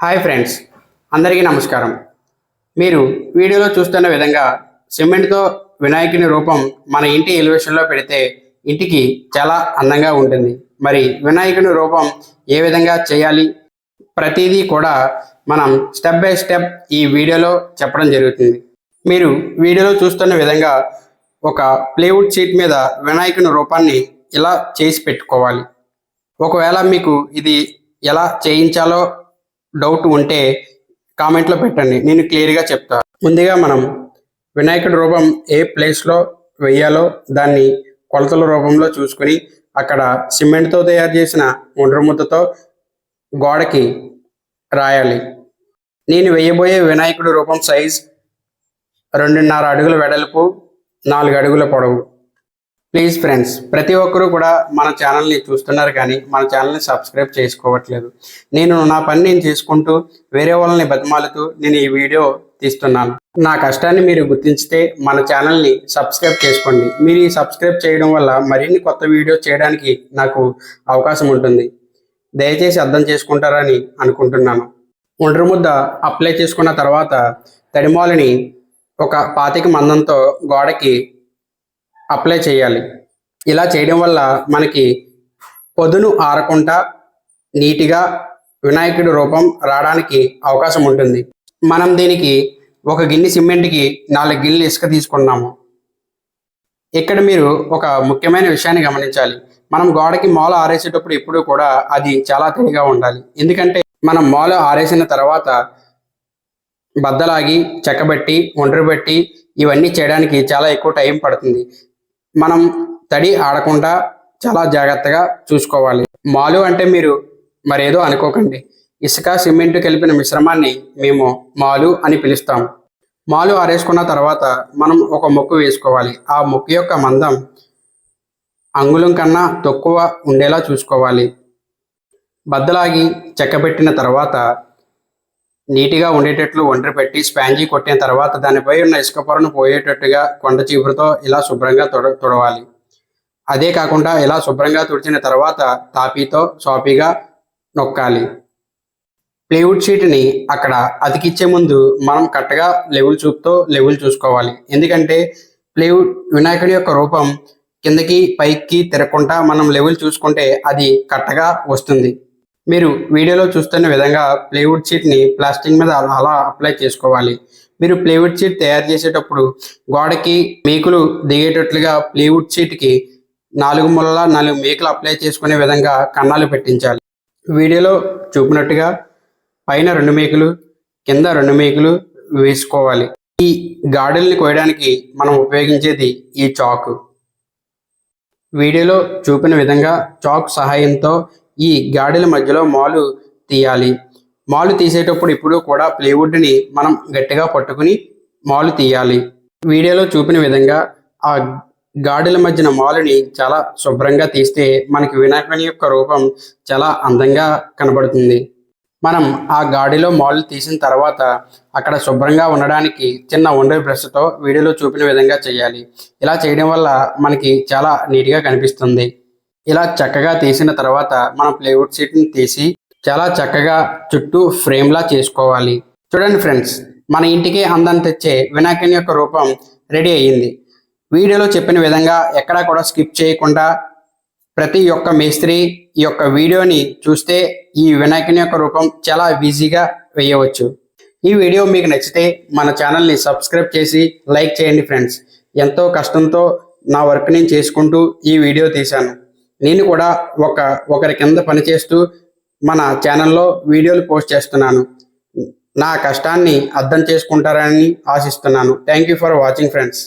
Hi friends అందరికీ నమస్కారం. మీరు వీడియోలో చూస్తున్న విధంగా సిమెంట్తో వినాయకుని రూపం మన ఇంటి ఎలివేషన్లో పెడితే ఇంటికి చాలా అందంగా ఉంటుంది. మరి వినాయకుని రూపం ఏ విధంగా చేయాలి? ప్రతిదీ కూడా మనం స్టెప్ బై స్టెప్ ఈ వీడియోలో చెప్పడం జరుగుతుంది. మీరు వీడియోలో చూస్తున్న విధంగా ఒక ప్లేవుడ్ షీట్ మీద వినాయకుని రూపాన్ని ఇలా చేసి పెట్టుకోవాలి. ఒకవేళ మీకు ఇది ఎలా చేయించాలో డౌట్ ఉంటే కామెంట్లో పెట్టండి. నేను క్లియర్గా చెప్తా. ముందుగా మనం వినాయకుడి రూపం ఏ ప్లేస్లో వెయ్యాలో దాన్ని కొలతల రూపంలో చూసుకుని అక్కడ సిమెంట్తో తయారు చేసిన ఒండ్రముద్దతో గోడకి రాయాలి. నేను వేయబోయే వినాయకుడి రూపం సైజ్ రెండున్నర అడుగుల వెడల్పు నాలుగు అడుగుల పొడవు. ప్లీజ్ ఫ్రెండ్స్ ప్రతి ఒక్కరూ కూడా మన ఛానల్ని చూస్తున్నారు కానీ మన ఛానల్ని సబ్స్క్రైబ్ చేసుకోవట్లేదు. నేను నా పని నేను చేసుకుంటూ వేరే వాళ్ళని బతిమాలుతూ నేను ఈ వీడియో తీస్తున్నాను. నా కష్టాన్ని మీరు గుర్తించితే మన ఛానల్ని సబ్స్క్రైబ్ చేసుకోండి. మీరు ఈ సబ్స్క్రైబ్ చేయడం వల్ల మరిన్ని కొత్త వీడియోస్ చేయడానికి నాకు అవకాశం ఉంటుంది. దయచేసి అర్థం చేసుకుంటారని అనుకుంటున్నాను. ఒండ్రు ముద్ద అప్లై చేసుకున్న తర్వాత తడిమాలని ఒక పాతిక మందంతో గోడకి అప్లై చేయాలి. ఇలా చేయడం వల్ల మనకి పొదును ఆరకుండా నీటిగా వినాయకుడి రూపం రావడానికి అవకాశం ఉంటుంది. మనం దీనికి ఒక గిన్నె సిమెంట్కి నాలుగు గిన్నెలు ఇసుక తీసుకున్నాము. ఇక్కడ మీరు ఒక ముఖ్యమైన విషయాన్ని గమనించాలి. మనం గోడకి మూల ఆరేసేటప్పుడు ఎప్పుడూ కూడా అది చాలా తేలిగా ఉండాలి. ఎందుకంటే మనం మూల ఆరేసిన తర్వాత బద్దలాగి చెక్కబెట్టి ఒండ్రబెట్టి ఇవన్నీ చేయడానికి చాలా ఎక్కువ టైం పడుతుంది. మనం తడి ఆడకుండా చాలా జాగ్రత్తగా చూసుకోవాలి. మాలు అంటే మీరు మరేదో అనుకోకండి. ఇసుక సిమెంట్ కలిపిన మిశ్రమాన్ని మేము మాలు అని పిలుస్తాం. మాలు ఆరేసుకున్న తర్వాత మనం ఒక ముక్కు వేసుకోవాలి. ఆ ముక్కు యొక్క మందం అంగుళం కన్నా తక్కువ ఉండేలా చూసుకోవాలి. బద్దలాగి చెక్కబెట్టిన తర్వాత నీట్గా ఉండేటట్లు ఒండ్రి పెట్టి స్పాంజీ కొట్టిన తర్వాత దానిపై ఉన్న ఇసుక పొరను పోయేటట్టుగా కొండ చీపురుతో ఇలా శుభ్రంగా తుడ తుడవాలి. అదే కాకుండా ఇలా శుభ్రంగా తుడిచిన తర్వాత తాపీతో సాపీగా నొక్కాలి. ప్లేవుడ్ షీట్ని అక్కడ అతికిచ్చే ముందు మనం కరెక్ట్గా లెవెల్ చూపుతో లెవెల్ చూసుకోవాలి. ఎందుకంటే ప్లేవుడ్ వినాయకుడి యొక్క రూపం కిందకి పైకి తిరగకుండా మనం లెవెల్ చూసుకుంటే అది కరెక్ట్గా వస్తుంది. మీరు వీడియోలో చూస్తున్న విధంగా ప్లేవుడ్ షీట్ని ప్లాస్టిక్ మీద అలా అప్లై చేసుకోవాలి. మీరు ప్లేవుడ్ షీట్ తయారు చేసేటప్పుడు గోడకి మేకులు దిగేటట్లుగా ప్లేవుడ్ షీట్కి నాలుగు మూలల నాలుగు మేకులు అప్లై చేసుకునే విధంగా కన్నాలు పెట్టించాలి. వీడియోలో చూపినట్టుగా పైన రెండు మేకులు కింద రెండు మేకులు వేసుకోవాలి. ఈ గాడుల్ని కోయడానికి మనం ఉపయోగించేది ఈ చాకు. వీడియోలో చూపిన విధంగా చాక్ సహాయంతో ఈ గాడిల మధ్యలో మాలు తీయాలి. మాలు తీసేటప్పుడు ఇప్పుడు కూడా ప్లేవుడ్ని మనం గట్టిగా పట్టుకుని మాలు తీయాలి. వీడియోలో చూపిన విధంగా ఆ గాడిల మధ్యన మాలుని చాలా శుభ్రంగా తీస్తే మనకి వినాయకుని యొక్క రూపం చాలా అందంగా కనబడుతుంది. మనం ఆ గాడిలో మాలు తీసిన తర్వాత అక్కడ శుభ్రంగా ఉండడానికి చిన్న ఉండే బ్రష్తో వీడియోలో చూపిన విధంగా చేయాలి. ఇలా చేయడం వల్ల మనకి చాలా నీట్గా కనిపిస్తుంది. ఇలా చక్కగా తీసిన తర్వాత మనం ప్లేవుడ్ షీట్ని తీసి చాలా చక్కగా చుట్టూ ఫ్రేమ్లా చేసుకోవాలి. చూడండి ఫ్రెండ్స్ మన ఇంటికి అందాన్ని తెచ్చే వినాయకుని యొక్క రూపం రెడీ అయ్యింది. వీడియోలో చెప్పిన విధంగా ఎక్కడా కూడా స్కిప్ చేయకుండా ప్రతి ఒక్క మేస్త్రి ఈ యొక్క వీడియోని చూస్తే ఈ వినాయకుని యొక్క రూపం చాలా ఈజీగా వేయవచ్చు. ఈ వీడియో మీకు నచ్చితే మన ఛానల్ని సబ్స్క్రైబ్ చేసి లైక్ చేయండి ఫ్రెండ్స్ ఎంతో కష్టంతో నా వర్క్ నేను చేసుకుంటూ ఈ వీడియో తీశాను. నేను కూడా ఒక ఒకరి కింద పనిచేస్తూ మన ఛానల్లో వీడియోలు పోస్ట్ చేస్తున్నాను. నా కష్టాన్ని అర్థం చేసుకుంటారని ఆశిస్తున్నాను. Thank you for watching friends